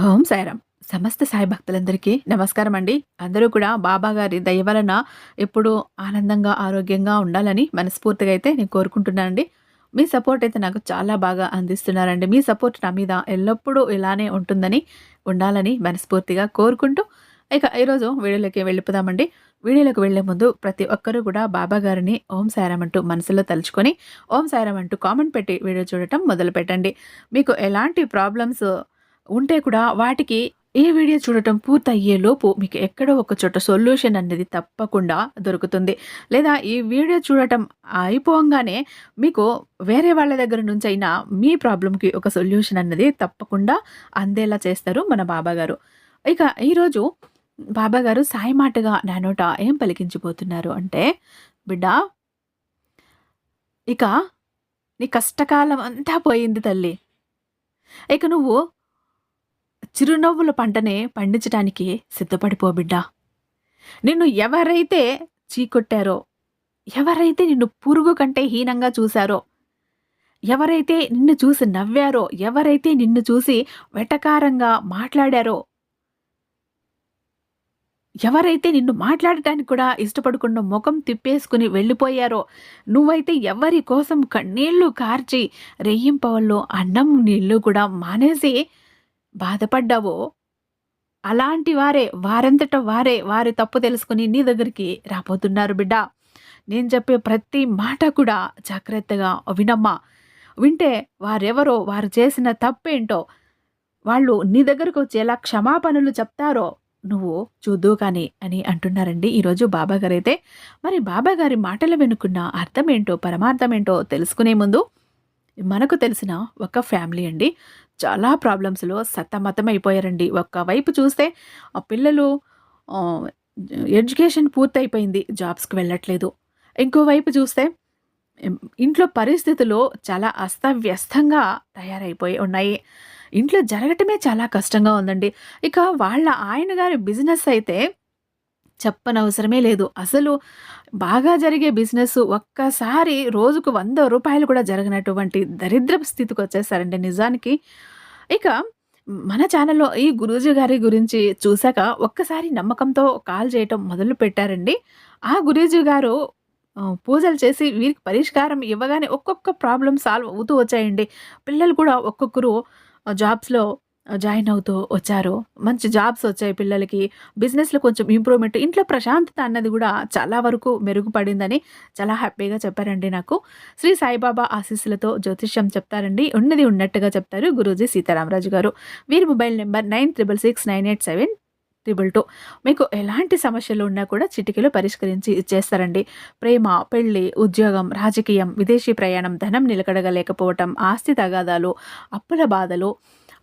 ఓం సాయిరాం సమస్త సాయి భక్తులందరికీ నమస్కారం అండి అందరూ కూడా బాబా గారి దయ వలన ఎప్పుడూ ఆనందంగా ఆరోగ్యంగా ఉండాలని మనస్ఫూర్తిగా అయితే నేను కోరుకుంటున్నానండి. మీ సపోర్ట్ అయితే నాకు చాలా బాగా అందిస్తున్నారండి. మీ సపోర్ట్ నా మీద ఎల్లప్పుడూ ఇలానే ఉంటుందని ఉండాలని మనస్ఫూర్తిగా కోరుకుంటూ ఇక ఈరోజు వీడియోలోకి వెళ్ళిపోదామండి. వీడియోలోకి వెళ్ళే ముందు ప్రతి ఒక్కరూ కూడా బాబా గారిని ఓం సాయిరామ్ అంటూ మనసులో తలుచుకొని ఓం సాయిరామ్ అంటూ కామెంట్ పెట్టి వీడియో చూడటం మొదలు పెట్టండి మీకు ఎలాంటి ప్రాబ్లమ్స్ ఉంటే కూడా వాటికి ఈ వీడియో చూడటం పూర్తయ్యేలోపు మీకు ఎక్కడో ఒక చోట సొల్యూషన్ అనేది తప్పకుండా దొరుకుతుంది. లేదా ఈ వీడియో చూడటం అయిపోగానే మీకు వేరే వాళ్ళ దగ్గర నుంచి అయినా మీ ప్రాబ్లంకి ఒక సొల్యూషన్ అన్నది తప్పకుండా అందేలా చేస్తారు మన బాబా గారు. ఇక ఈరోజు బాబా గారు సాయి మాటగా నానోట ఏం పలికించిపోతున్నారు అంటే బిడ్డ ఇక నీ కష్టకాలం అంతా పోయింది తల్లి. ఇక నువ్వు చిరునవ్వుల పంటనే పండించడానికి సిద్ధపడిపో బిడ్డా. నిన్ను ఎవరైతే చీకొట్టారో ఎవరైతే నిన్ను పురుగు కంటే హీనంగా చూశారో ఎవరైతే నిన్ను చూసి నవ్వారో ఎవరైతే నిన్ను చూసి వెటకారంగా మాట్లాడారో ఎవరైతే నిన్ను మాట్లాడటానికి కూడా ఇష్టపడకుండా ముఖం తిప్పేసుకుని వెళ్ళిపోయారో నువ్వైతే ఎవరి కోసం కన్నీళ్ళు కార్చి రెయ్యింపవల్లో అన్నం నీళ్ళు కూడా మానేసి బాధపడ్డావో? అలాంటి వారే వారంతట వారే వారి తప్పు తెలుసుకుని నీ దగ్గరికి రాబోతున్నారు బిడ్డ. నేను చెప్పే ప్రతి మాట కూడా జాగ్రత్తగా వినమ్మా. వింటే వారెవరో వారు చేసిన తప్పేంటో వాళ్ళు నీ దగ్గరకు వచ్చేలా క్షమాపణలు చెప్తారో నువ్వు చూద్దు కానీ అని అంటున్నారండి ఈరోజు బాబాగారు అయితే మరి బాబాగారి మాటలు వెనుకున్న అర్థం ఏంటో పరమార్థం ఏంటో తెలుసుకునే ముందు మనకు తెలిసిన ఒక ఫ్యామిలీ అండి. చాలా ప్రాబ్లమ్స్లో సతమతం అయిపోయారండి వైపు చూస్తే ఆ పిల్లలు ఎడ్యుకేషన్ పూర్తయిపోయింది జాబ్స్కి వెళ్ళట్లేదు. ఇంకోవైపు చూస్తే ఇంట్లో పరిస్థితులు చాలా అస్తవ్యస్తంగా తయారైపోయి ఉన్నాయి. ఇంట్లో జరగటమే చాలా కష్టంగా ఉందండి. ఇక వాళ్ళ ఆయన గారి బిజినెస్ అయితే చెప్పనవసరమే లేదు. అసలు బాగా జరిగే బిజినెస్ ఒక్కసారి రోజుకు వంద రూపాయలు కూడా జరగనటువంటి దరిద్ర స్థితికి వచ్చేసారండి నిజానికి. ఇక మన ఛానల్లో ఈ గురూజీ గారి గురించి చూశాక ఒక్కసారి నమ్మకంతో కాల్ చేయటం మొదలు పెట్టారండి. ఆ గురూజీ గారు పూజలు చేసి వీరికి పరిష్కారం ఇవ్వగానే ఒక్కొక్క ప్రాబ్లం సాల్వ్ అవుతూ వచ్చాయండి. పిల్లలు కూడా ఒక్కొక్కరు జాబ్స్‌లో జాయిన్ అవుతూ వచ్చారు. మంచి జాబ్స్ వచ్చాయి పిల్లలకి. బిజినెస్‌లో కొంచెం ఇంప్రూవ్‌మెంట్. ఇంట్లో ప్రశాంతత అన్నది కూడా చాలా వరకు మెరుగుపడిందని చాలా హ్యాపీగా చెప్పారండి నాకు. శ్రీ సాయిబాబా ఆశీస్సులతో జ్యోతిష్యం చెప్తారండి. ఉన్నది ఉన్నట్టుగా చెప్తారు గురూజీ సీతారామరాజు గారు. వీరి mobile number nine triple six nine eight seven triple two మీకు ఎలాంటి సమస్యలు ఉన్నా కూడా చిటికలో పరిష్కరించి ఇచ్చేస్తారండి ప్రేమ పెళ్ళి ఉద్యోగం రాజకీయం విదేశీ ప్రయాణం ధనం నిలకడగలేకపోవటం ఆస్తి తగాదాలు అప్పుల బాధలు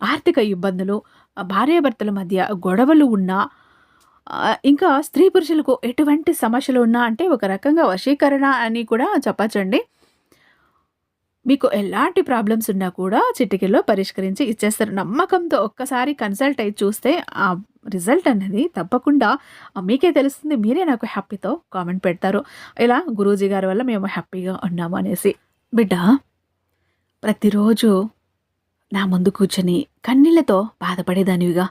ఆర్థిక ఇబ్బందులు భార్యాభర్తల మధ్య గొడవలు ఉన్నా ఇంకా స్త్రీ పురుషులకు ఎటువంటి సమస్యలు ఉన్నా అంటే ఒక రకంగా వశీకరణ అని కూడా చెప్పచ్చండి. మీకు ఎలాంటి ప్రాబ్లమ్స్ ఉన్నా కూడా చిటికలో పరిష్కరించి ఇచ్చేస్తారు. నమ్మకంతో ఒక్కసారి కన్సల్ట్ అయ్యి చూస్తే ఆ రిజల్ట్ అనేది తప్పకుండా మీకే తెలుస్తుంది. మీరే నాకు హ్యాపీతో కామెంట్ పెడతారు. ఇలా గురూజీ గారి వల్ల మేము హ్యాపీగా ఉన్నాము అనేసి. బిడ్డ ప్రతిరోజు నా ముందు కూర్చొని కన్నీళ్ళతో బాధపడేదానివిగా.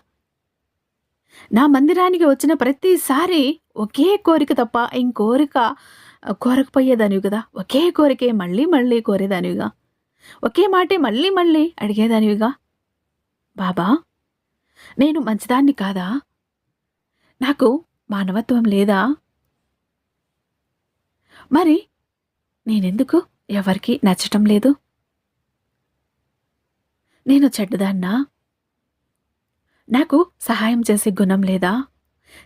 నా మందిరానికి వచ్చిన ప్రతిసారి ఒకే కోరిక తప్ప ఇంకోరిక కోరకపోయేదానివి కదా ఒకే కోరికే మళ్ళీ మళ్ళీ కోరేదానివిగా? ఒకే మాటే మళ్ళీ మళ్ళీ అడిగేదానివిగా? బాబా నేను మంచిదాన్ని కాదా? నాకు మానవత్వం లేదా? మరి నేనెందుకు? ఎవరికి నచ్చటం లేదు? నేను చెడ్డదాన్నా? నాకు సహాయం చేసే గుణం లేదా?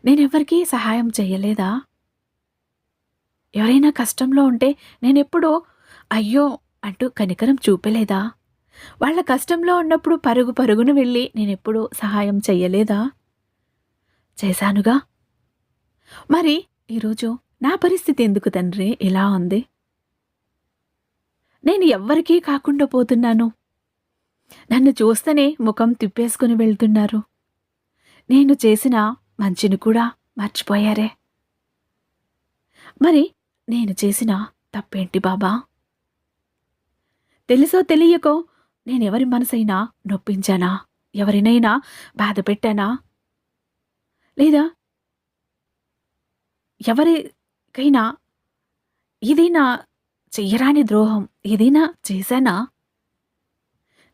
నేనెవరికీ సహాయం చేయలేదా ఎవరైనా కష్టంలో ఉంటే నేనెప్పుడూ అయ్యో అంటూ కనికరం చూపలేదా? వాళ్ళ కష్టంలో ఉన్నప్పుడు పరుగు పరుగును వెళ్ళి నేనెప్పుడూ సహాయం చెయ్యలేదా? చేశానుగా. మరి ఈరోజు నా పరిస్థితి ఎందుకు తండ్రి? ఇలా ఉంది. నేను ఎవ్వరికీ కాకుండా పోతున్నాను. నన్ను చూస్తేనే ముఖం తిప్పేసుకుని వెళ్తున్నారు. నేను చేసిన మంచిని కూడా మర్చిపోయారే. మరి నేను చేసిన తప్పేంటి బాబా? తెలుసో తెలియకో నేనెవరి మనసైనా నొప్పించానా? ఎవరినైనా బాధ పెట్టానా? లేదా ఎవరికైనా ఏదైనా చెయ్యరాని ద్రోహం ఏదైనా చేశానా?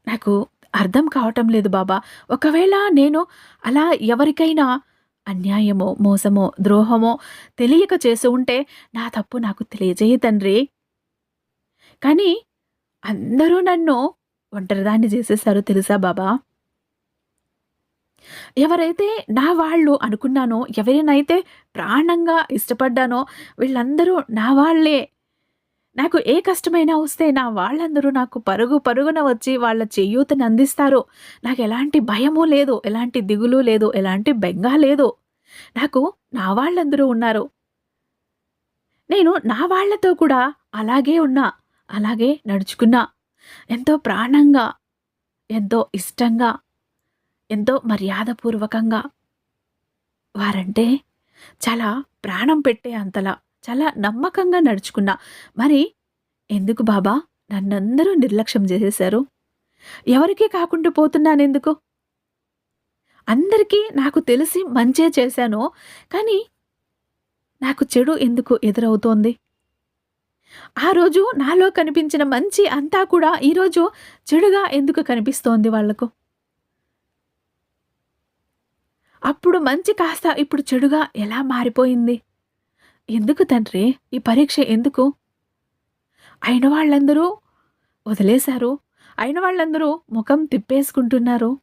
నాకు అర్థం కావటం లేదు బాబా. ఒకవేళ నేను అలా ఎవరికైనా అన్యాయమో మోసమో ద్రోహమో తెలియక చేసి ఉంటే నా తప్పు నాకు తెలియజేయ తండ్రి. కానీ అందరూ నన్ను ఒంటరిదాన్ని చేసేసారు తెలుసా బాబా? ఎవరైతే నా వాళ్ళు అనుకున్నానో ఎవరినైతే ప్రాణంగా ఇష్టపడ్డానో వీళ్ళందరూ నా వాళ్ళే. నాకు ఏ కష్టమైనా వస్తే నా వాళ్ళందరూ నాకు పరుగు పరుగున వచ్చి వాళ్ళ చేయూతని అందిస్తారు. నాకు ఎలాంటి భయము లేదు ఎలాంటి దిగులు లేదు ఎలాంటి బెంగ లేదు. నాకు నా వాళ్ళందరూ ఉన్నారు. నేను నా వాళ్ళతో కూడా అలాగే ఉన్నా అలాగే నడుచుకున్నా. ఎంతో ప్రాణంగా ఎంతో ఇష్టంగా ఎంతో మర్యాదపూర్వకంగా. వారంటే చాలా ప్రాణం పెట్టే అంతలా. చాలా నమ్మకంగా నడుచుకున్నా. మరి ఎందుకు బాబా? నన్నందరూ నిర్లక్ష్యం చేసేశారు. ఎవరికీ కాకుండా పోతున్నాను ఎందుకు అందరికీ నాకు తెలిసి మంచే చేశాను. కానీ నాకు చెడు ఎందుకు ఎదురవుతోంది? ఆ రోజు నాలో కనిపించిన మంచి అంతా కూడా ఈరోజు చెడుగా ఎందుకు కనిపిస్తోంది వాళ్ళకు? అప్పుడు మంచి కాస్త ఇప్పుడు చెడుగా ఎలా మారిపోయింది? ఎందుకు తండ్రి? ఈ పరీక్ష ఎందుకు? అయిన వాళ్ళందరూ వదిలేశారు. అయిన వాళ్ళందరూ ముఖం తిప్పేసుకుంటున్నారు.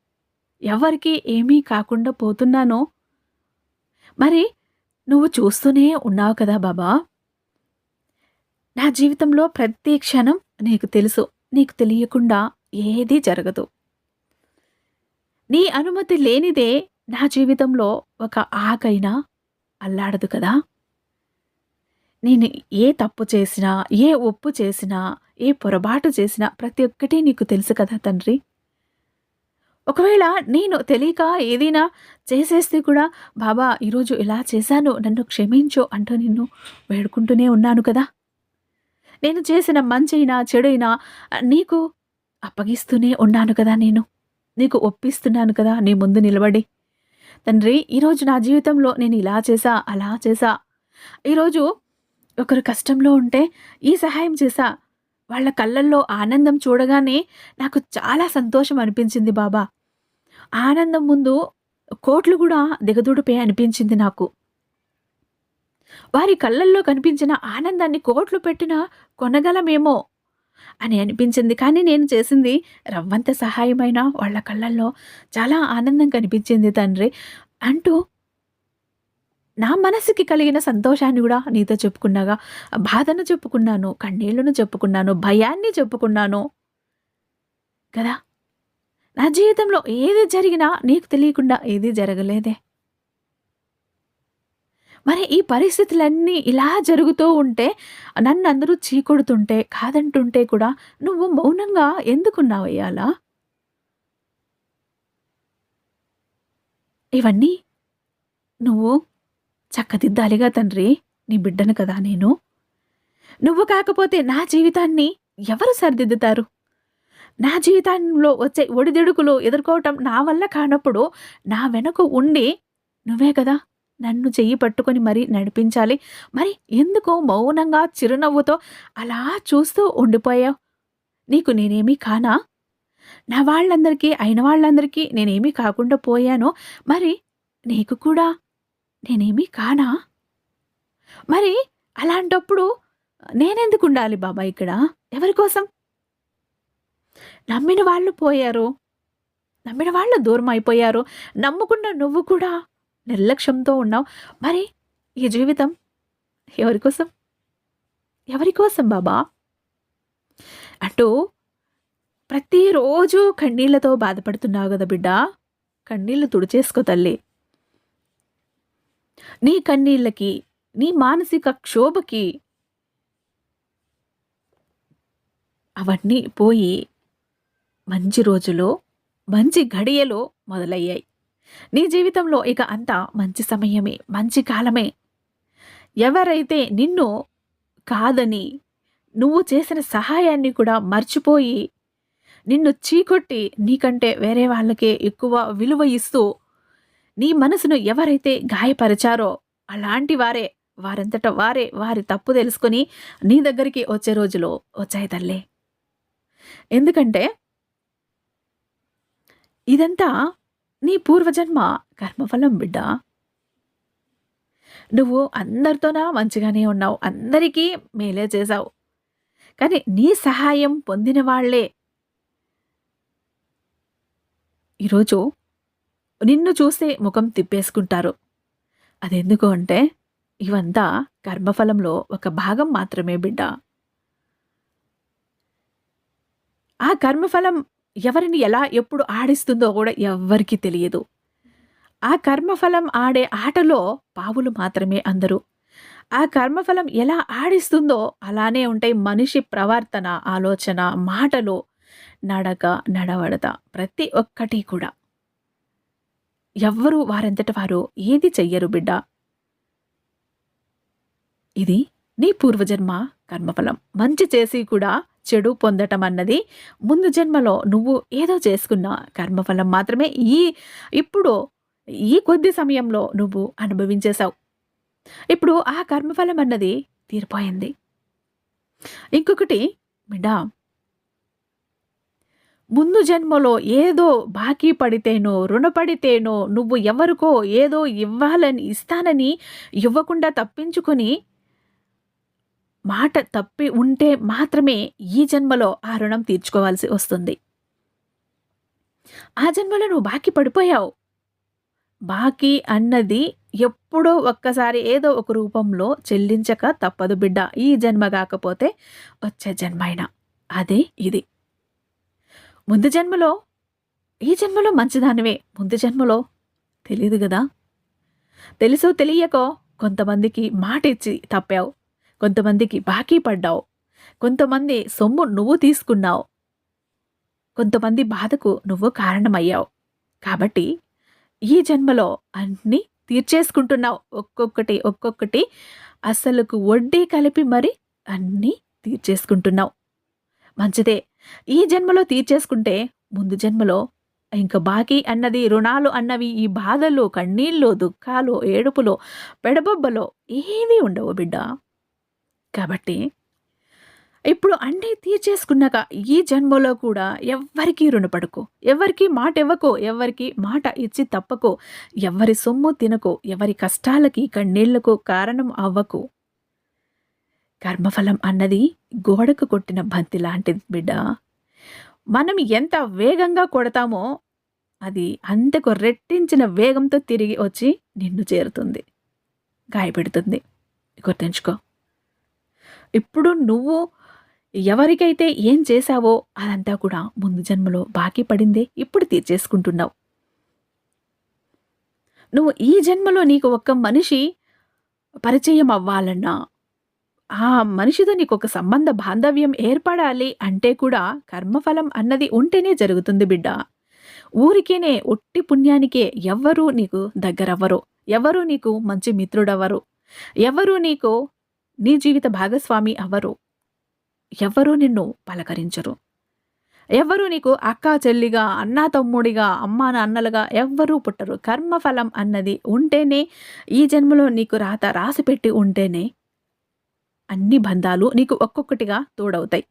ఎవరికి ఏమీ కాకుండా పోతున్నానో? మరి నువ్వు చూస్తూనే ఉన్నావు కదా బాబా? నా జీవితంలో ప్రతి క్షణం నీకు తెలుసు. నీకు తెలియకుండా ఏదీ జరగదు. నీ అనుమతి లేనిదే నా జీవితంలో ఒక ఆకైనా అల్లాడదు కదా? నేను ఏ తప్పు చేసినా ఏ ఒప్పు చేసినా ఏ పొరపాటు చేసినా ప్రతి ఒక్కటి నీకు తెలుసు కదా తండ్రి. ఒకవేళ నేను తెలియక ఏదైనా చేసేస్తే కూడా బాబా ఈరోజు ఇలా చేశాను నన్ను క్షమించు అంటూ నిన్ను వేడుకుంటూనే ఉన్నాను కదా. నేను చేసిన మంచైనా చెడైనా నీకు అప్పగిస్తూనే ఉన్నాను కదా నేను. నీకు ఒప్పిస్తున్నాను కదా నీ ముందు నిలబడి. తండ్రి ఈరోజు నా జీవితంలో నేను ఇలా చేసా అలా చేసా ఈరోజు ఒకరు కష్టంలో ఉంటే ఈ సహాయం చేశా. వాళ్ళ కళ్ళల్లో ఆనందం చూడగానే నాకు చాలా సంతోషం అనిపించింది బాబా. ఆనందం ముందు కోట్లు కూడా దిగదుడిపే అనిపించింది నాకు. వారి కళ్ళల్లో కనిపించిన ఆనందాన్ని కోట్లు పెట్టినా కొనగలమేమో అని అనిపించింది. కానీ నేను చేసింది రవ్వంత సహాయమైన వాళ్ళ కళ్ళల్లో చాలా ఆనందం కనిపించింది తండ్రి అంటూ నా మనసుకి కలిగిన సంతోషాన్ని కూడా నీతో చెప్పుకున్నాగా. బాధను చెప్పుకున్నాను కన్నీళ్ళను చెప్పుకున్నాను భయాన్ని చెప్పుకున్నాను. కదా? నా జీవితంలో ఏది జరిగినా నీకు తెలియకుండా ఏది జరగలేదే. మరి ఈ పరిస్థితులన్నీ ఇలా జరుగుతూ ఉంటే నన్ను అందరూ చీకొడుతుంటే కాదంటుంటే కూడా నువ్వు మౌనంగా ఎందుకున్నావయ్యాలా ఇవన్నీ నువ్వు చక్కదిద్దాలిగా తండ్రి నీ బిడ్డను కదా నేను. నువ్వు కాకపోతే నా జీవితాన్ని ఎవరు సరిదిద్దుతారు? నా జీవితంలో వచ్చే ఒడిదుడుకులు ఎదుర్కోవటం నా వల్ల కానప్పుడు నా వెనక ఉండి నువ్వే కదా నన్ను చెయ్యి పట్టుకొని మరీ నడిపించాలి. మరి ఎందుకో మౌనంగా చిరునవ్వుతో అలా చూస్తూ ఉండిపోయావు? నీకు నేనేమీ కానా? నా వాళ్ళందరికీ అయిన వాళ్ళందరికీ నేనేమీ కాకుండా పోయానో. మరి నీకు కూడా నేనేమీ కానా? మరి అలాంటప్పుడు నేనెందుకు ఉండాలి బాబా ఇక్కడ? ఎవరి కోసం? నమ్మిన వాళ్ళు పోయారు. నమ్మిన వాళ్ళు దూరం అయిపోయారు. నమ్ముకున్న నువ్వు కూడా నిర్లక్ష్యంతో ఉన్నావు. మరి ఈ జీవితం ఎవరి కోసం? ఎవరి కోసం బాబా? అంటూ ప్రతిరోజు కన్నీళ్ళతో బాధపడుతున్నావు కదా బిడ్డ. కన్నీళ్ళు తుడిచేసుకో తల్లి. నీ కన్నీళ్ళకి నీ మానసిక క్షోభకి అవన్నీ పోయి మంచి రోజులో మంచి ఘడియలో మొదలయ్యాయి. నీ జీవితంలో ఇక అంతా మంచి సమయమే మంచి కాలమే. ఎవరైతే నిన్ను కాదని నువ్వు చేసిన సహాయాన్ని కూడా మర్చిపోయి నిన్ను చీకొట్టి నీకంటే వేరే వాళ్ళకే ఎక్కువ విలువ ఇస్తూ నీ మనసును ఎవరైతే గాయపరిచారో అలాంటి వారే వారంతట వారే వారి తప్పు తెలుసుకొని నీ దగ్గరికి వచ్చే రోజులు వచ్చాయి తల్లే. ఎందుకంటే ఇదంతా నీ పూర్వజన్మ కర్మఫలం బిడ్డ. నువ్వు అందరితోనా మంచిగానే ఉన్నావు అందరికీ మేలే చేశావు. కానీ నీ సహాయం పొందిన వాళ్ళే ఈరోజు నిన్ను చూసే ముఖం తిప్పేసుకుంటారు. అదెందుకు అంటే ఇవంతా కర్మఫలంలో ఒక భాగం మాత్రమే బిడ్డ. ఆ కర్మఫలం ఎవరిని ఎలా ఎప్పుడు ఆడిస్తుందో కూడా ఎవ్వరికీ తెలియదు. ఆ కర్మఫలం ఆడే ఆటలో పావులు మాత్రమే అందరూ. ఆ కర్మఫలం ఎలా ఆడిస్తుందో అలానే ఉంటాయి మనిషి ప్రవర్తన ఆలోచన మాటలు నడక నడవడత ప్రతి ఒక్కటి కూడా. ఎవ్వరూ వారంతట వారు ఏది చెయ్యరు బిడ్డ. ఇది నీ పూర్వజన్మ కర్మఫలం. మంచి చేసి కూడా చెడు పొందటం అన్నది ముందు జన్మలో నువ్వు ఏదో చేసుకున్న కర్మఫలం మాత్రమే ఈ ఇప్పుడు ఈ కొద్ది సమయంలో నువ్వు అనుభవించేశావు. ఇప్పుడు ఆ కర్మఫలం అన్నది తీరిపోయింది. ఇంకొకటి బిడ్డా ముందు జన్మలో ఏదో బాకీ పడితేనో రుణపడితేనో నువ్వు ఎవరికో ఏదో ఇవ్వాలని ఇస్తానని ఇవ్వకుండా తప్పించుకొని మాట తప్పి ఉంటే మాత్రమే ఈ జన్మలో ఆ రుణం తీర్చుకోవాల్సి వస్తుంది. ఆ జన్మలో నువ్వు బాకీ పడిపోయావు. బాకీ అన్నది ఎప్పుడో ఒక్కసారి ఏదో ఒక రూపంలో చెల్లించక తప్పదు బిడ్డ. ఈ జన్మ కాకపోతే వచ్చే జన్మ అయినా అదే ఇది. ముందు జన్మలో? ఈ జన్మలో మంచిదానివే. ముందు జన్మలో? తెలియదు కదా తెలుసో తెలియకో కొంతమందికి మాట ఇచ్చి తప్పావు. కొంతమందికి బాకీ పడ్డావు. కొంతమంది సొమ్ము నువ్వు తీసుకున్నావు. కొంతమంది బాధకు నువ్వు కారణమయ్యావు. కాబట్టి ఈ జన్మలో అన్నీ తీర్చేసుకుంటున్నావు. ఒక్కొక్కటి ఒక్కొక్కటి అసలుకు వడ్డీ కలిపి మరి అన్నీ తీర్చేసుకుంటున్నావు. మంచిదే. ఈ జన్మలో తీర్చేసుకుంటే ముందు జన్మలో ఇంకా బాకీ అన్నది రుణాలు అన్నవి ఈ బాధలు కన్నీళ్ళు దుఃఖాలు ఏడుపులు పెడబొబ్బలో ఏమీ ఉండవు బిడ్డ. కాబట్టి ఇప్పుడు అన్నీ తీర్చేసుకున్నాక ఈ జన్మలో కూడా ఎవ్వరికీ రుణపడకు ఎవరికి మాట ఇవ్వకో ఎవరికి మాట ఇచ్చి తప్పకు ఎవరి సొమ్ము తినకు ఎవరి కష్టాలకి కన్నీళ్ళకు కారణం అవ్వకు. కర్మఫలం అన్నది గోడకు కొట్టిన బంతి లాంటిది బిడ్డ. మనం ఎంత వేగంగా కొడతామో అది అంతకు రెట్టించిన వేగంతో తిరిగి వచ్చి నిన్ను చేరుతుంది గాయపెడుతుంది. గుర్తుంచుకో ఇప్పుడు నువ్వు ఎవరికైతే ఏం చేశావో అదంతా కూడా ముందు జన్మలో బాకీ పడిందే ఇప్పుడు తీర్చేసుకుంటున్నావు. నువ్వు ఈ జన్మలో నీకు ఒక్క మనిషి పరిచయం అవ్వాలన్నా ఆ మనిషితో నీకు ఒక సంబంధ బాంధవ్యం ఏర్పడాలి అంటే కూడా కర్మఫలం అన్నది ఉంటేనే జరుగుతుంది బిడ్డ. ఊరికేనే ఒట్టి పుణ్యానికే ఎవ్వరూ నీకు దగ్గరవ్వరు. ఎవరు నీకు మంచి మిత్రుడవ్వరు. ఎవరు నీకు నీ జీవిత భాగస్వామి అవ్వరు. ఎవ్వరూ నిన్ను పలకరించరు. ఎవ్వరూ నీకు అక్క చెల్లిగా అన్నా తమ్ముడిగా అమ్మా నాన్నలుగా ఎవ్వరూ పుట్టరు. కర్మఫలం అన్నది ఉంటేనే ఈ జన్మలో నీకు రాత రాసిపెట్టి ఉంటేనే అన్ని బంధాలు నీకు ఒక్కొక్కటిగా తోడవుతాయి.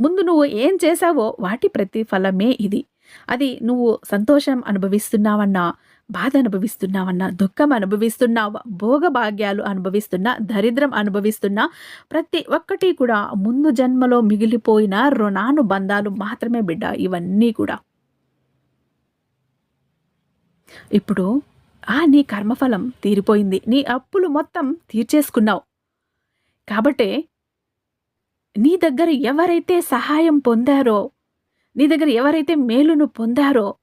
ముందు నువ్వు ఏం చేశావో వాటి ప్రతిఫలమే ఇది. అది నువ్వు సంతోషం అనుభవిస్తున్నావన్నా బాధ అనుభవిస్తున్నావన్నా దుఃఖం అనుభవిస్తున్నావా భోగభాగ్యాలు అనుభవిస్తున్నా దరిద్రం అనుభవిస్తున్నా ప్రతి ఒక్కటి కూడా ముందు జన్మలో మిగిలిపోయిన రుణానుబంధాలు మాత్రమే బిడ్డ ఇవన్నీ కూడా. ఇప్పుడు ఆ నీ కర్మఫలం తీరిపోయింది. నీ అప్పులు మొత్తం తీర్చేసుకున్నావు. కాబట్టే నీ దగ్గర ఎవరైతే సహాయం పొందారో నీ దగ్గర ఎవరైతే మేలును పొందారో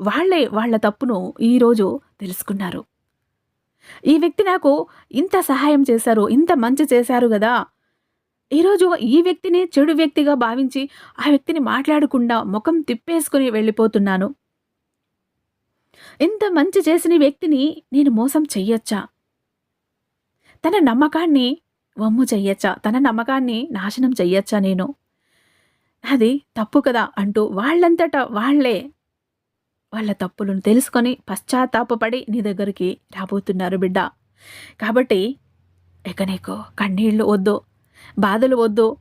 వాళ్ళే వాళ్ళ తప్పును ఈరోజు తెలుసుకున్నారు. ఈ వ్యక్తి నాకు ఇంత సహాయం చేశారు ఇంత మంచి చేశారు కదా. ఈరోజు ఈ వ్యక్తిని చెడు వ్యక్తిగా భావించి ఆ వ్యక్తిని మాట్లాడకుండా ముఖం తిప్పేసుకుని వెళ్ళిపోతున్నాను. ఇంత మంచి చేసిన వ్యక్తిని నేను మోసం చెయ్యొచ్చా? తన నమ్మకాన్ని వమ్ము చెయ్యొచ్చా? తన నమ్మకాన్ని నాశనం చెయ్యొచ్చా నేను? అది తప్పు కదా అంటూ వాళ్ళంతటా వాళ్ళే వాళ్ళ తప్పులను తెలుసుకొని పశ్చాత్తాపపడి నీ దగ్గరికి రాబోతున్నారు బిడ్డ. కాబట్టి ఇక నీకు కన్నీళ్ళు వద్దు బాధలు వద్దు.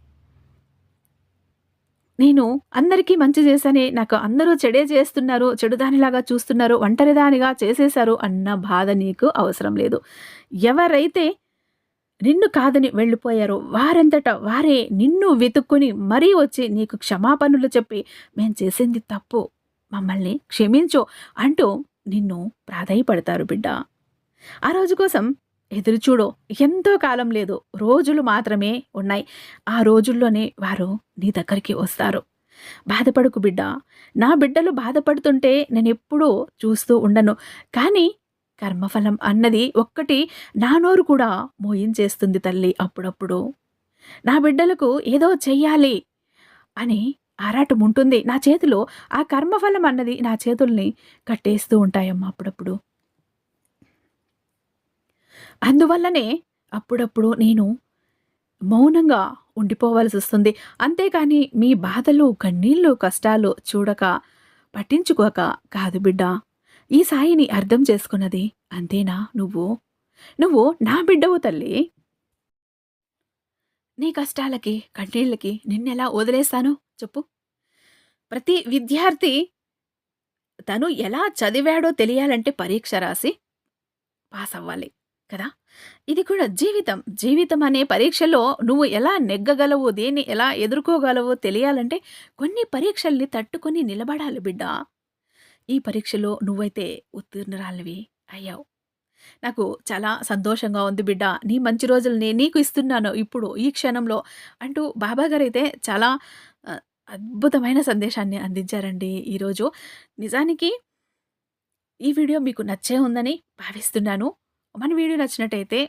నేను అందరికీ మంచి చేశానే నాకు అందరూ చెడే చేస్తున్నారు చెడుదానిలాగా చూస్తున్నారు ఒంటరిదానిగా చేసేశారు అన్న బాధ నీకు అవసరం లేదు. ఎవరైతే నిన్ను కాదని వెళ్ళిపోయారో. వారంతట వారే నిన్ను వెతుక్కుని మరీ వచ్చి నీకు క్షమాపణలు చెప్పి మేం చేసింది తప్పు. మమ్మల్ని క్షమించు అంటూ నిన్ను ప్రాధాయపడతారు బిడ్డ. ఆ రోజు కోసం ఎదురుచూడు ఎంతో కాలం లేదు. రోజులు మాత్రమే ఉన్నాయి. ఆ రోజుల్లోనే వారు నీ దగ్గరికి వస్తారు. బాధపడకు బిడ్డ. నా బిడ్డలు బాధపడుతుంటే నేను ఎప్పుడూ చూస్తూ ఉండను. కానీ కర్మఫలం అన్నది ఒక్కటి నా నోరు కూడా మోయించేస్తుంది తల్లి అప్పుడప్పుడు. నా బిడ్డలకు ఏదో చెయ్యాలి అని ఆరాటం ఉంటుంది. నా చేతిలో ఆ కర్మఫలం అన్నది నా చేతుల్ని కట్టేస్తూ ఉంటాయమ్మా అప్పుడప్పుడు. అందువల్లనే అప్పుడప్పుడు నేను మౌనంగా ఉండిపోవాల్సి వస్తుంది. అంతేకాని మీ బాధలు కన్నీళ్ళు కష్టాలు చూడక పట్టించుకోక కాదు బిడ్డ. ఈ సాయిని అర్థం చేసుకున్నది అంతేనా నువ్వు? నువ్వు నా బిడ్డవు తల్లి. నీ కష్టాలకి కన్నీళ్ళకి నిన్నెలా వదిలేస్తాను? చెప్పు. ప్రతి విద్యార్థి తను ఎలా చదివాడో తెలియాలంటే పరీక్ష రాసి పాస్ అవ్వాలి కదా? ఇది కూడా జీవితం. జీవితం అనే పరీక్షలో నువ్వు ఎలా నెగ్గగలవో దేన్ని ఎలా ఎదుర్కోగలవో తెలియాలంటే కొన్ని పరీక్షల్ని తట్టుకొని నిలబడాలి బిడ్డ. ఈ పరీక్షలో నువ్వైతే ఉత్తీర్ణురాలివి అయ్యావు. నాకు చాలా సంతోషంగా ఉంది బిడ్డ. నీ మంచి రోజులు నేను నీకు ఇస్తున్నాను ఇప్పుడు ఈ క్షణంలో అంటూ బాబా గారు అయితే చాలా అద్భుతమైన సందేశాన్ని అందించారండి ఈరోజు. నిజానికి ఈ వీడియో మీకు నచ్చే ఉందని భావిస్తున్నాను. మన వీడియో నచ్చినట్టయితే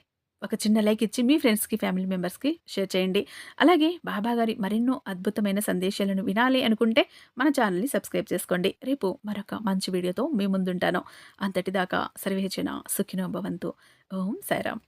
ఒక చిన్న లైక్ ఇచ్చి మీ ఫ్రెండ్స్కి ఫ్యామిలీ మెంబర్స్కి షేర్ చేయండి. అలాగే బాబా గారి మరెన్నో అద్భుతమైన సందేశాలను వినాలి అనుకుంటే మన ఛానల్ని సబ్స్క్రైబ్ చేసుకోండి. రేపు మరొక మంచి వీడియోతో మీ ముందుంటాను. అంతటిదాకా సర్వేచన సుఖినో భవంతు. ఓం సాయిరామ్.